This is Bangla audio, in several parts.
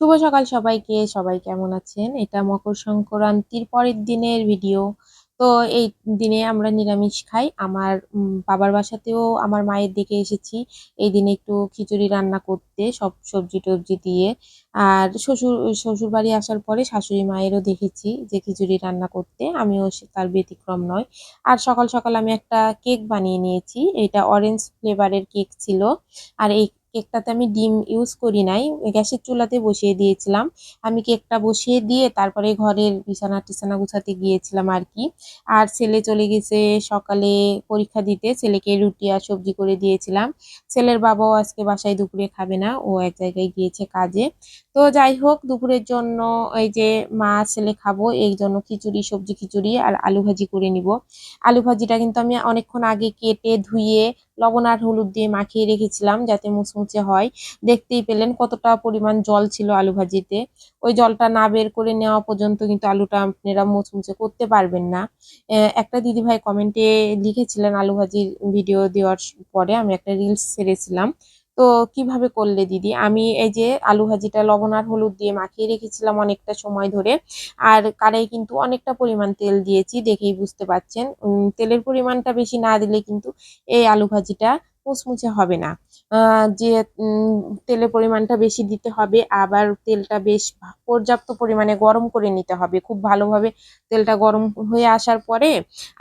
শুভ সকাল সবাইকে, সবাই কেমন আছেন? এটা মকর সংক্রান্তির পরের দিনের ভিডিও তো এই দিনে আমরা নিরামিষ খাই। আমার বাবার বাসাতেও আমার মায়ের দিকে এসেছি। এই দিনে একটু খিচুড়ি রান্না করতে, সব সবজি টবজি দিয়ে। আর শ্বশুর শ্বশুর বাড়ি আসার পরে শাশুড়ি মায়েরও দেখেছি যে খিচুড়ি রান্না করতে। আমিও তার ব্যতিক্রম নয়। আর সকাল সকাল আমি একটা কেক বানিয়ে নিয়েছি। এটা অরেঞ্জ ফ্লেভারের কেক ছিল। আর এই কেকটাতে আমি ডিম ইউজ করি নাই গ্যাসের চুলাতে বসিয়ে দিয়েছিলাম। আমি কেকটা বসিয়ে দিয়ে তারপরে ঘরের বিছানা টিছানা গুছাতে গিয়েছিলাম আর কি। আর ছেলে চলে গেছে সকালে পরীক্ষা দিতে, ছেলেকে রুটি আর সবজি করে দিয়েছিলাম। ছেলের বাবাও আজকে বাসায় দুপুরে খাবে না, ও এক জায়গায় গিয়েছে কাজে। তো যাই হোক, দুপুরের জন্য এই যে মা, ছেলে খাব এই জন্য খিচুড়ি, সবজি খিচুড়ি আর আলু ভাজি করে নিব। আলু ভাজিটা কিন্তু আমি অনেকক্ষণ আগে কেটে ধুয়ে লবণ আর হলুদ দিয়ে মাখিয়ে রেখেছিলাম যাতে মুচমুচে হয়। দেখতেই পেলেন কতটা পরিমাণ জল ছিল আলু ভাজিতে। ওই জলটা না বের করে নেওয়া পর্যন্ত কিন্তু আলুটা আপনারা মুচমুচে করতে পারবেন না। একটা দিদিভাই কমেন্টে লিখেছিলেন আলু ভাজির ভিডিও দেওয়ার পরে, আমি একটা রিলস ছেড়েছিলাম। তো কীভাবে করলে দিদি? আমি এই যে আলু ভাজিটা, লবণ আর হলুদ দিয়ে মাখিয়ে রেখেছিলাম অনেকটা সময় ধরে। আর কারাই কিন্তু অনেকটা পরিমাণ তেল দিয়েছি, দেখেই বুঝতে পারছেন। তেলের পরিমাণটা বেশি না দিলে কিন্তু এই আলু ভাজিটা মুচমুচে হবে না। যে তেলের পরিমাণটা বেশি দিতে হবে, আবার তেলটা বেশ পর্যাপ্ত পরিমাণে গরম করে নিতে হবে। খুব ভালোভাবে তেলটা গরম হয়ে আসার পরে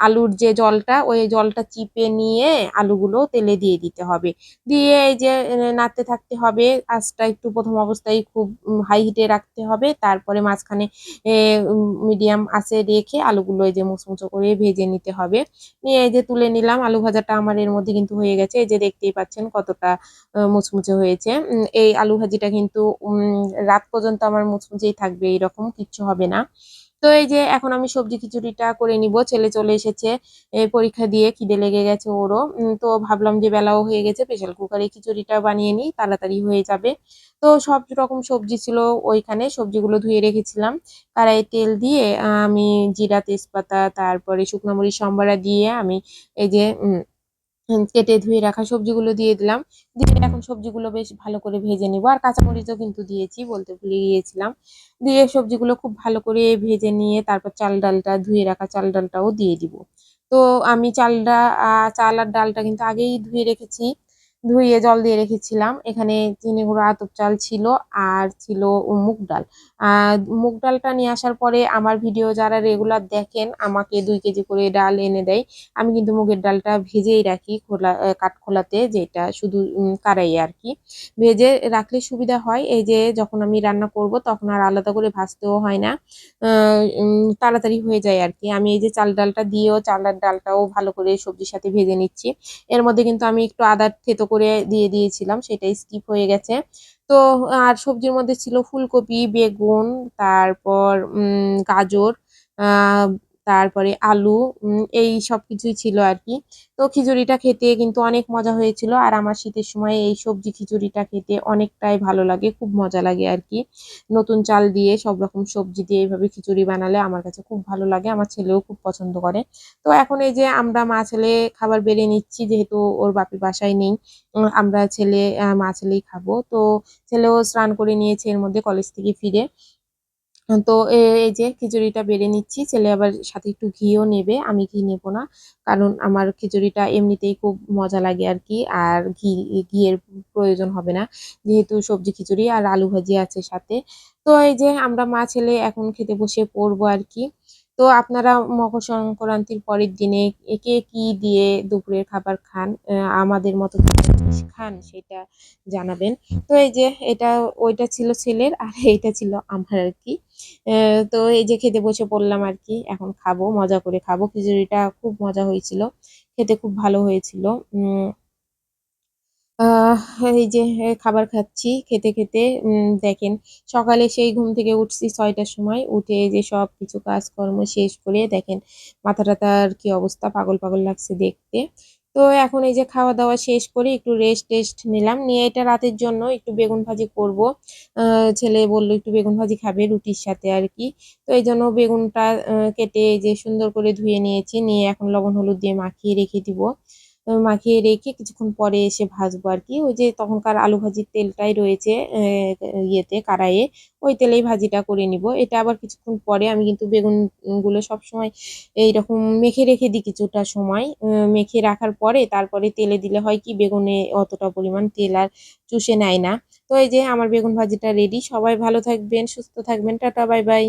আলুর যে জলটা, ওই জলটা চিপে নিয়ে আলুগুলো তেলে দিয়ে দিতে হবে। দিয়ে এই যে নাড়তে থাকতে হবে, আঁচটা একটু প্রথম অবস্থায় খুব হাই হিটে রাখতে হবে। তারপরে মাঝখানে মিডিয়াম আঁচে রেখে আলুগুলো এই যে মুচমুচো করে ভেজে নিতে হবে। নিয়ে এই যে তুলে নিলাম, আলু ভাজাটা আমার এর মধ্যে কিন্তু হয়ে গেছে। এই যে দেখতেই পাচ্ছেন কতটা মুচমুচে হয়েছে। এই আলু ভাজিটা কিন্তু রাত পর্যন্ত আমার মুচমুচেই থাকবে এরকম কিচ্ছু হবে না। তো এই যে এখন আমি সবজি খিচুড়িটা করে নিব, ছেলে চলে এসেছে পরীক্ষা দিয়ে খিদে লেগে গেছে ওরও। তো ভাবলাম যে বেলাও হয়ে গেছে প্রেসার কুকারে খিচুড়িটা বানিয়ে নিই, তাড়াতাড়ি হয়ে যাবে। তো সব রকম সবজি ছিল ওইখানে, সবজিগুলো ধুয়ে রেখেছিলাম। কড়াইয়ে তেল দিয়ে আমি জিরা তেজপাতা, তারপরে শুকনো মরিচ, সম্বারা দিয়ে আমি এই যে কেটে ধুয়ে রাখা সবজিগুলো দিয়ে দিলাম। দিয়ে এখন সবজিগুলো বেশ ভালো করে ভেজে নিব। আর কাঁচামরিচও কিন্তু দিয়েছি বলতে ভুলে গিয়েছিলাম। দিয়ে সবজিগুলো খুব ভালো করে ভেজে নিয়ে তারপর চাল ডালটা, ধুয়ে রাখা চাল ডালটাও দিয়ে দিব। তো আমি চালটা চাল আর ডালটা কিন্তু আগেই ধুয়ে রেখেছি। ধুয়ে জল দিয়ে রেখেছিলাম। এখানে চিনি গুঁড়ো আতপ চাল ছিল আর ছিল মুগ ডাল। মুগ ডালটা নিয়ে আসার পরে আমার ভিডিও যারা রেগুলার দেখেন আমাকে দুই কেজি করে ডাল এনে দেয়। আমি কিন্তু মুগের ডালটা ভেজেই রাখি খোলা কাঠখোলাতে যেটা শুধু কারাই আর কি। ভেজে রাখলে সুবিধা হয়। এই যে যখন আমি রান্না করব তখন আর আলাদা করে ভাজতেও হয় না। তাড়াতাড়ি হয়ে যায় আর কি। আমি এই যে চাল ডালটা দিয়েও, চালের ডালটাও ভালো করে সবজির সাথে ভেজে নিচ্ছি। এর মধ্যে কিন্তু আমি একটু আদা থেতো করে দিয়ে দিয়েছিলাম, সেটাই স্কিপ হয়ে গেছে। তো আর সবজির মধ্যে ছিল ফুলকপি, বেগুন, তারপর গাজর তারপরে আলু এই সব কিছুই ছিল আর কি। তো খিচুড়িটা খেতে কিন্তু অনেক মজা হয়েছিল আর আমার শীতের সময় এই সবজি খিচুড়িটা খেতে অনেকটাই ভালো লাগে, খুব মজা লাগে আর কি। নতুন চাল দিয়ে সব রকম সবজি দিয়ে এইভাবে খিচুড়ি বানালে আমার কাছে খুব ভালো লাগে, আমার ছেলেও খুব পছন্দ করে। তো এখন এই যে আমরা মা ছেলে খাবার বেড়ে নিচ্ছি, যেহেতু ওর বাপের বাসায় নেই আমরা ছেলে মা ছেলেই খাব। তো ছেলেও স্নান করে নিয়েছে এর মধ্যে কলেজ থেকে ফিরে। তো এই যে খিচুড়িটা বেড়ে নিচ্ছি, ছেলে আবার সাথে একটু ঘিও নেবে, আমি ঘি নেব না। কারণ আমার খিচুড়িটা এমনিতেই খুব মজা লাগে আর কি, আর ঘি, ঘিয়ের প্রয়োজন হবে না। যেহেতু সবজি খিচুড়ি আর আলু ভাজি আছে সাথে। তো এই যে আমরা মা, ছেলে এখন খেতে বসে পড়ব আর কি। তো আপনারা মকর সংক্রান্তির পরের দিনে কে কি দিয়ে দুপুরের খাবার খান আমাদের মতো খান সেটা জানাবেন। তো এই যে এটা, ওইটা ছিল ছেলের আর এইটা ছিল আমার আর কি। তো এই যে খেতে বসে পড়লাম আর কি, এখন খাব, মজা করে খাব। খিচুড়িটা খুব মজা হয়েছিল, খেতে খুব ভালো হয়েছিল। এই যে খাবার খাচ্ছি খেতে খেতে দেখেন, সকালে সেই ঘুম থেকে উঠছি ছয়টার সময়, উঠে যে সব কিছু কাজকর্ম শেষ করে দেখেন, মাথা টাথার কি অবস্থা, পাগল পাগল লাগছে দেখতে। তো এখন এই যে খাওয়া দাওয়া শেষ করে একটু রেস্ট টেস্ট নিলাম, নিয়ে এটা রাতের জন্য একটু বেগুন ভাজি করব। ছেলে বলল একটু বেগুন ভাজি খাবে রুটির সাথে আর কি। তো এই জন্য বেগুনটা কেটে যে সুন্দর করে ধুয়ে নিয়েছি, নিয়ে এখন লবণ হলুদ দিয়ে মাখিয়ে রেখে দিব। মাখিয়ে রেখে কিছুক্ষণ পরে এসে ভাজবো আর কি। ওই যে তখনকার আলু ভাজির তেলটাই রয়েছে ইয়েতে, কড়াইয়ে। ওই তেলেই ভাজিটা করে নিব। এটা আবার কিছুক্ষণ পরে আমি কিন্তু বেগুনগুলো সবসময় এইরকম মেখে রেখে দিই কিছুটা সময়। মেখে রাখার পরে তারপরে তেলে দিলে হয় কি, বেগুনে অতটা পরিমাণ তেল আর চুষে নেয় না। তো এই যে আমার বেগুন ভাজিটা রেডি সবাই ভালো থাকবেন, সুস্থ থাকবেন। Tata, bye bye.